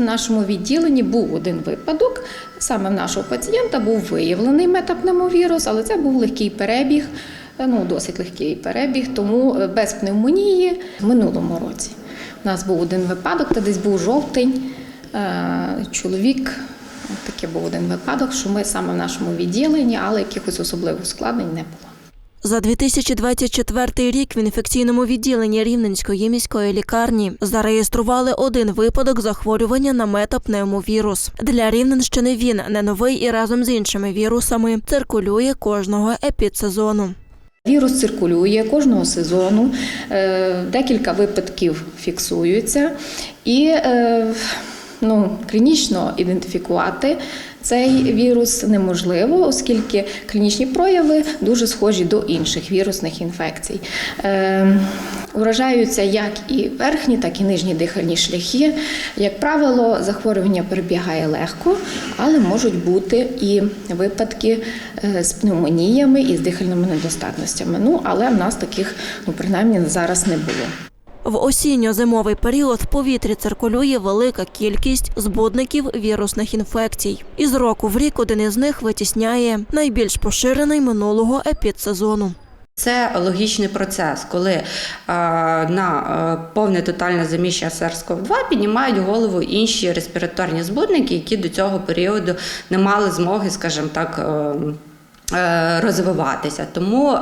В нашому відділенні був один випадок. Саме в нашого пацієнта був виявлений метапневмовірус, але це був легкий перебіг, е, ну досить легкий перебіг, тому е, без пневмонії в минулому році. У нас був один випадок, це десь був жовтень. Е, Чоловік, таке був один випадок, що ми саме в нашому відділенні, але якихось особливих ускладнень не було. За 2024 рік в інфекційному відділенні Рівненської міської лікарні зареєстрували один випадок захворювання на метапневмовірус. Для Рівненщини він не новий і разом з іншими вірусами циркулює кожного епідсезону. Вірус циркулює кожного сезону, е, декілька випадків фіксуються, і е, ну, клінічно ідентифікувати цей вірус неможливо, оскільки клінічні прояви дуже схожі до інших вірусних інфекцій. Е, Уражаються як і верхні, так і нижні дихальні шляхи. Як правило, захворювання перебігає легко, але можуть бути і випадки е, з пневмоніями і з дихальними недостатностями. Ну, але в нас таких, ну принаймні, зараз не було. В осінньо-зимовий період в повітрі циркулює велика кількість збудників вірусних інфекцій. Із року в рік один із них витісняє найбільш поширений минулого епідсезону. Це логічний процес, коли е, на е, повне тотальне заміщення SARS-CoV-2 піднімають голову інші респіраторні збудники, які до цього періоду не мали змоги, скажімо так. Е, Розвиватися, тому е,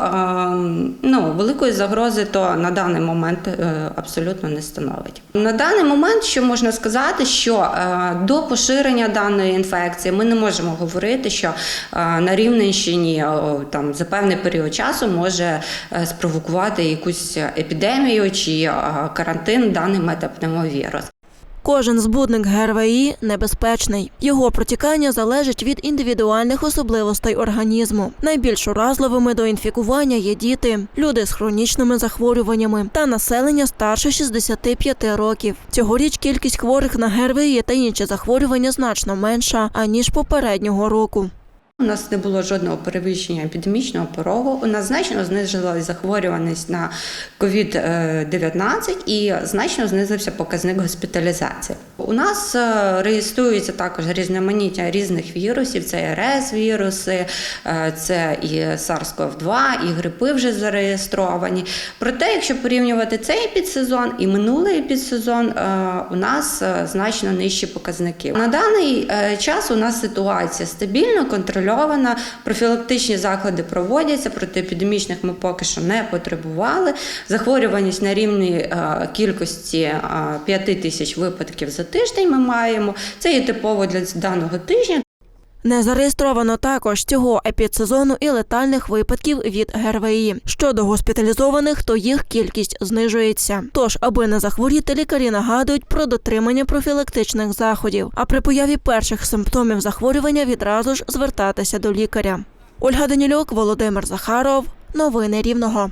ну, великої загрози то на даний момент е, абсолютно не становить. На даний момент, що можна сказати, що до поширення даної інфекції ми не можемо говорити, що на Рівненщині там за певний період часу може спровокувати якусь епідемію чи карантин даний метапневмовірус. Кожен збудник ГРВІ небезпечний. Його протікання залежить від індивідуальних особливостей організму. Найбільш уразливими до інфікування є діти, люди з хронічними захворюваннями та населення старше 65 років. Цьогоріч кількість хворих на ГРВІ та інші захворювання значно менша аніж попереднього року. У нас не було жодного перевищення епідемічного порогу. У нас значно знизилась захворюваність на COVID-19 і значно знизився показник госпіталізації. У нас е, реєструється також різноманіття різних вірусів: це РС віруси, е, це і SARS-CoV-2, і грипи вже зареєстровані. Проте, якщо порівнювати цей підсезон і минулий підсезон, е, у нас значно нижчі показники. На даний час у нас ситуація стабільно контрольована. Профілактичні заклади проводяться, протиепідемічних ми поки що не потребували. Захворюваність на рівні е, кількості е, 5 тисяч випадків за тиждень ми маємо. Це є типово для даного тижня. Не зареєстровано також цього епідсезону і летальних випадків від ГРВІ. Щодо госпіталізованих, то їх кількість знижується. Тож, аби не захворіти, лікарі нагадують про дотримання профілактичних заходів. А при появі перших симптомів захворювання відразу ж звертатися до лікаря. Ольга Данілюк, Володимир Захаров. Новини Рівного.